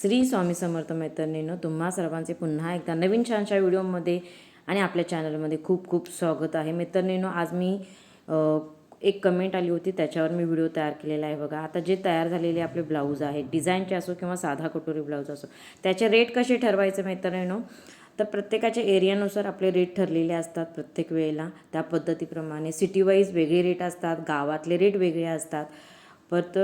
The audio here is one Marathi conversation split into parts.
श्री स्वामी समर्थ मैत्रिणीनं तुम्हा सर्वांचे पुन्हा एकदा नवीन छानशा व्हिडिओमध्ये आणि आपल्या चॅनलमध्ये खूप खूप स्वागत आहे. मित्रांनो आज मी एक कमेंट आली होती त्याच्यावर मी व्हिडिओ तयार केलेला आहे बघा. आता जे तयार झालेले आपले ब्लाऊज आहेत डिझाईनचे असो किंवा साधा कटोरी ब्लाऊज असो त्याचे रेट कसे ठरवायचे मैत्रिणीनो? तर प्रत्येकाच्या एरियानुसार आपले रेट ठरलेले असतात प्रत्येक वेळेला. त्या पद्धतीप्रमाणे सिटीवाईज वेगळे रेट असतात गावातले रेट वेगळे असतात. परत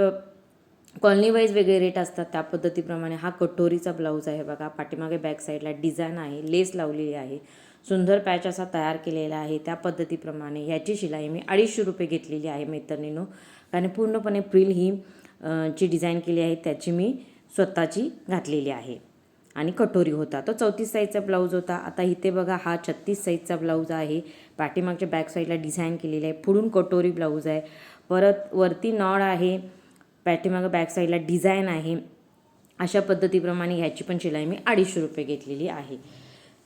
कॉलनी वाईज वेगळे रेट असतात त्या पद्धतीप्रमाणे. हा कटोरीचा ब्लाऊज आहे बघा. पाठीमागे बॅक साईडला डिझाईन आहे. लेस लावलेली आहे. सुंदर पॅच असा तयार केलेला आहे त्या पद्धतीप्रमाणे. ह्याची शिलाई मी अडीचशे रुपये घेतलेली आहे मैत्रिणीनो. कारण पूर्णपणे प्रिल ही जी डिझाईन केली आहे. त्याची मी स्वतःची घातलेली आहे. आणि कटोरी होता. तो चौतीस साईजचा ब्लाऊज होता. आता इथे बघा हा छत्तीस साईजचा ब्लाऊज आहे. पाठीमागच्या बॅक साईडला डिझाईन केलेली आहे. पुढून कटोरी ब्लाऊज आहे. परत वरती नॉड आहे. पाठीमागं बॅक साईडला डिझाईन आहे. अशा पद्धतीप्रमाणे ह्याची पण शिलाई मी अडीचशे रुपये घेतलेली आहे.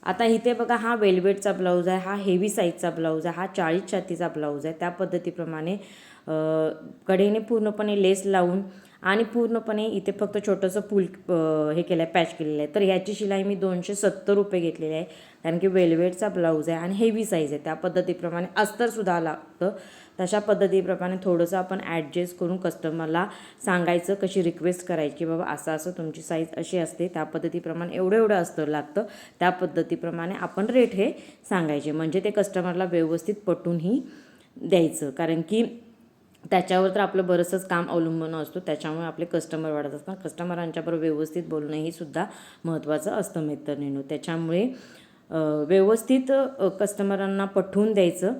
आता इथे बघा हा वेल्वेटचा ब्लाऊज आहे हा हेवी साईजचा ब्लाऊज आहे हा चाळीस छातीचा ब्लाऊज आहे. त्या पद्धतीप्रमाणे कडेने पूर्णपणे लेस लावून आणि पूर्णपणे इथे फक्त छोटंसं फुल हे केलं आहे पॅच केलेलं आहे. तर ह्याची शिलाई मी दोनशे सत्तर रुपये घेतलेली आहे. कारण की वेलवेटचा ब्लाऊज आहे आणि हेवी साईज आहे. त्या पद्धतीप्रमाणे अस्तरसुद्धा लागतं. तशा पद्धतीप्रमाणे थोडंसं आपण ॲडजस्ट करून कस्टमरला सांगायचं कशी रिक्वेस्ट करायची की बाबा असं असं तुमची साईज अशी असते त्या पद्धतीप्रमाणे एवढं एवढं असतं लागतं. त्या पद्धतीप्रमाणे आपण रेट हे सांगायचे. म्हणजे ते कस्टमरला व्यवस्थित पटूनही द्यायचं. कारण की त्याच्यावर तर आपलं बरंचसंच काम अवलंबून असतो. त्याच्यामुळे आपले कस्टमर वाढत असतात. कस्टमरांच्याबरोबर व्यवस्थित बोलणंही सुद्धा महत्त्वाचं असतं मैत्रिणींनो त्याच्यामुळे व्यवस्थित कस्टमरांना पठवून द्यायचं.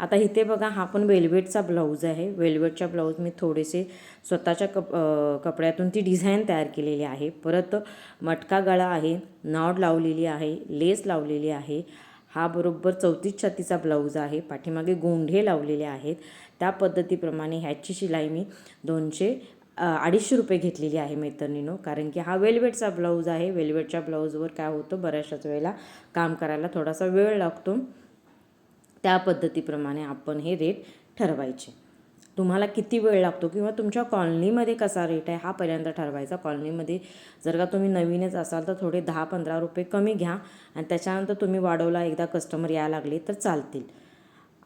आता इथे बघा हा पण वेल्वेटचा ब्लाऊज आहे. वेल्वेटच्या ब्लाऊज मी थोडेसे स्वतःच्या कप कपड्यातून ती डिझाईन तयार केलेली आहे. परत मटका गळा आहे नॉड लावलेली आहे लेस लावलेली आहे. हा बरोबर चौतीस छातीचा ब्लाऊज आहे. पाठीमागे गोंढे लावलेले आहेत. त्या पद्धतीप्रमाणे ह्याची शिलाई मी दोनशे अडीचशे रुपये घेतलेली आहे मैत्रिणीनो. कारण की हा वेल्वेटचा ब्लाऊज आहे. वेल्वेटच्या ब्लाऊजवर काय होतं बऱ्याचशाच वेळेला काम करायला थोडासा वेळ लागतो. त्या पद्धतीप्रमाणे आपण हे रेट ठरवायचे. तुम्हाला किती वेळ लागतो किंवा तुमच्या कॉलनीमध्ये कसा रेट आहे हा पहिल्यांदा ठरवायचा. कॉलनीमध्ये जर का तुम्ही नवीनच असाल तर थोडे दहा पंधरा रुपये कमी घ्या आणि त्याच्यानंतर तुम्ही वाढवला एकदा कस्टमर यायला लागले तर चालतील.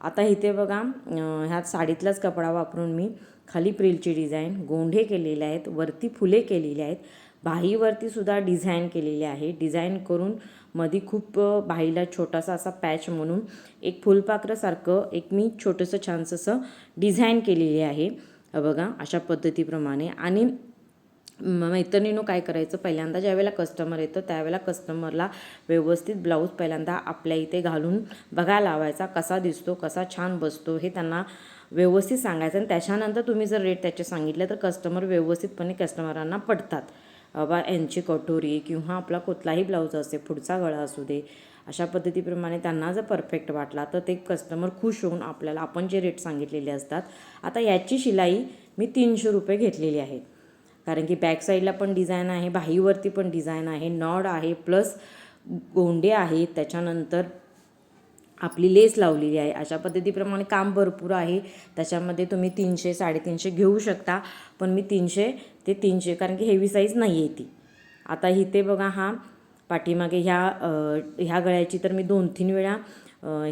आता इथे बघा ह्या साडीतलाच कपडा वापरून मी खाली प्रिलची डिझाईन गोंढे केलेले आहेत वरती फुले केलेली आहेत. बाहीवरती सुद्धा डिझाईन केलेली आहे. डिझाईन करून मध्ये खूप बाहीला छोटासा असा पॅच म्हणून एक फुलपाखरासारखं एक मी छोटंसं छानसं असं डिझाईन केलेली आहे. बघा अशा पद्धतीप्रमाणे. आणि मैत्रिणीनो मैत्रिणीनं काय करायचं? पहिल्यांदा ज्यावेळेला कस्टमर येतं त्यावेळेला कस्टमरला व्यवस्थित ब्लाऊज पहिल्यांदा आपल्या इथे घालून बघायला लावायचा कसा दिसतो कसा छान बसतो हे त्यांना व्यवस्थित सांगायचं. आणि त्याच्यानंतर तुम्ही जर रेट त्याचे सांगितले तर कस्टमर व्यवस्थितपणे कस्टमरांना पडतात. बाबा यांची कटोरी किंवा आपला कुठलाही ब्लाऊज असे पुढचा गळा असू दे अशा पद्धतीप्रमाणे त्यांना जर परफेक्ट वाटला तर ते कस्टमर खुश होऊन आपल्याला आपण जे रेट सांगितलेले असतात आता याची शिलाई मी तीनशे रुपये घेतलेली आहे. कारण की बॅक साईडला पण डिझाईन आहे बाहीवरती पण डिझाईन आहे नॉड आहे प्लस गोंडे आहेत त्याच्यानंतर आपली लेस लावलेली आहे. अशा पद्धतीप्रमाणे काम भरपूर आहे. त्याच्यामध्ये तुम्ही तीनशे साडेतीनशे घेऊ शकता. पण मी तीनशे ते तीनशे कारण की हेवी साईज नाही आहे ती. आता इथे बघा हा पाठीमागे ह्या ह्या गळ्याची तर मी दोन तीन वेळा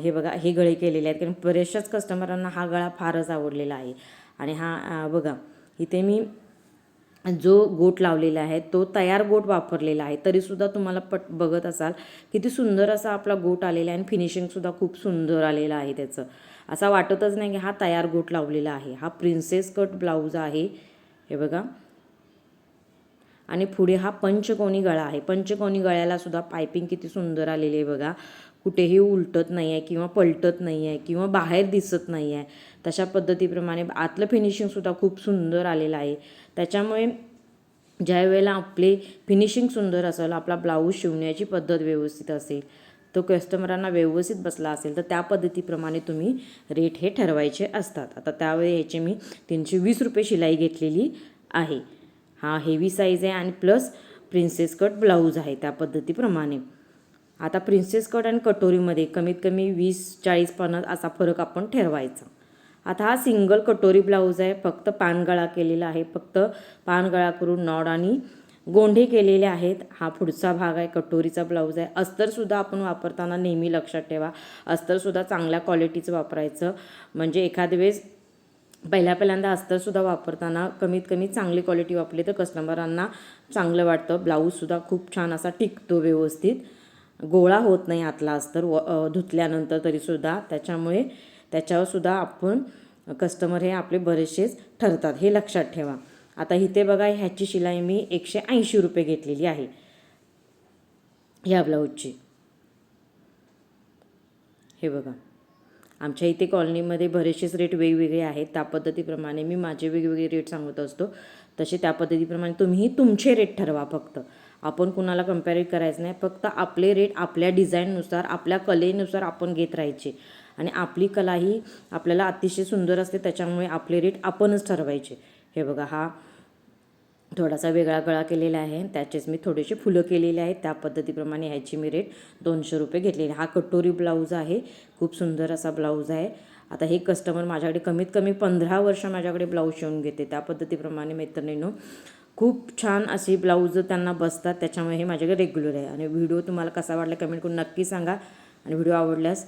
हे बघा हे गळे केलेले आहेत. कारण बऱ्याचशाच कस्टमरांना हा गळा फारच आवडलेला आहे. आणि हा बघा इथे मी जो गोट लावलेला आहे तो तयार गोट वापरलेला आहे तरीसुद्धा तुम्हाला पट बघत असाल किती सुंदर असा आपला गोट आलेला आहे आणि फिनिशिंगसुद्धा खूप सुंदर आलेलं आहे त्याचं. असा वाटतच नाही की हा तयार गोट लावलेला आहे. हा प्रिन्सेस कट ब्लाऊज आहे. हे बघा. आणि पुढे हा पंचकोनी गळा आहे. पंचकोनी गळ्याला सुद्धा पायपिंग किती सुंदर आलेली आहे बघा. कुठेही उलटत नाही आहे किंवा पलटत नाही आहे किंवा बाहेर दिसत नाही आहे तशा पद्धतीप्रमाणे आतलं फिनिशिंगसुद्धा खूप सुंदर आलेलं आहे. त्याच्यामुळे ज्या वेळेला आपले फिनिशिंग सुंदर असेल आपला ब्लाऊज शिवण्याची पद्धत व्यवस्थित असेल तो कस्टमरांना व्यवस्थित बसला असेल तर त्या पद्धतीप्रमाणे तुम्ही रेट हे ठरवायचे असतात. आता त्यावेळी ह्याचे मी तीनशे वीस रुपये शिलाई घेतलेली आहे. हा हेवी साईज आहे आणि प्लस प्रिन्सेस कट ब्लाऊज आहे त्या पद्धतीप्रमाणे. आता प्रिन्सेस कट आणि कटोरीमध्ये कमीत कमी वीस चाळीस पन्नास असा फरक आपण ठरवायचा. आता हा सिंगल कटोरी ब्लाऊज आहे फक्त पानगळा केलेला आहे फक्त पानगळा करून नॉड आणि गोंढे केलेले आहेत. हा पुढचा भाग आहे कटोरीचा ब्लाऊज आहे. अस्तरसुद्धा आपण वापरताना नेहमी लक्षात ठेवा. अस्तरसुद्धा चांगल्या क्वालिटीचं वापरायचं. म्हणजे एखाद्या वेळेस पहिल्या पहिल्यांदा अस्तरसुद्धा वापरताना कमीत कमी चांगली क्वालिटी वापरली तर कस्टमरांना चांगलं वाटतं. ब्लाऊजसुद्धा खूप छान असा टिकतो व्यवस्थित. गोळा होत नाही आतला अस्तर व धुतल्यानंतर तरीसुद्धा त्याच्यामुळे त्याच्यावरसुद्धा आपण कस्टमर हे आपले बरेचसेच ठरतात. हे लक्षात ठेवा. आता इथे बघा ह्याची शिलाई मी एकशे ऐंशी रुपये घेतलेली आहे. ह्या ब्लाऊजची. हे बघा. आमच्या इथे कॉलनीमध्ये बरेचसेच रेट वेगवेगळे आहेत. त्या पद्धतीप्रमाणे मी माझे वेगवेगळे रेट सांगत असतो. तसे त्या पद्धतीप्रमाणे तुम्हीही तुमचे रेट ठरवा फक्त. आपण कुणाला कम्पॅरिट करायचं नाही. फक्त आपले रेट आपल्या डिझाईननुसार आपल्या कलेनुसार आपण घेत राहायचे. आणि आपली कला ही आपल्याला अतिशय सुंदर असते त्याच्यामुळे आपले रेट आपणच ठरवायचे. हे बघा हा थोडासा वेगळा गळा केलेला आहे. त्याचेच मी थोडेसे फुलं केलेले आहेत. त्या पद्धतीप्रमाणे ह्याची मी रेट दोनशे रुपये घेतलेली हा कटोरी ब्लाऊज आहे. खूप सुंदर असा ब्लाऊज आहे. आता हे कस्टमर माझ्याकडे कमीत कमी पंधरा वर्ष माझ्याकडे ब्लाऊज शिवून घेते. त्या पद्धतीप्रमाणे मैत्रिणीनो खूप छान अशी ब्लाऊज त्यांना बसतात त्याच्यामुळे हे माझ्याकडे रेग्युलर आहे. आणि व्हिडिओ तुम्हाला कसा वाटला कमेंट करून नक्की सांगा. आणि व्हिडिओ आवडल्यास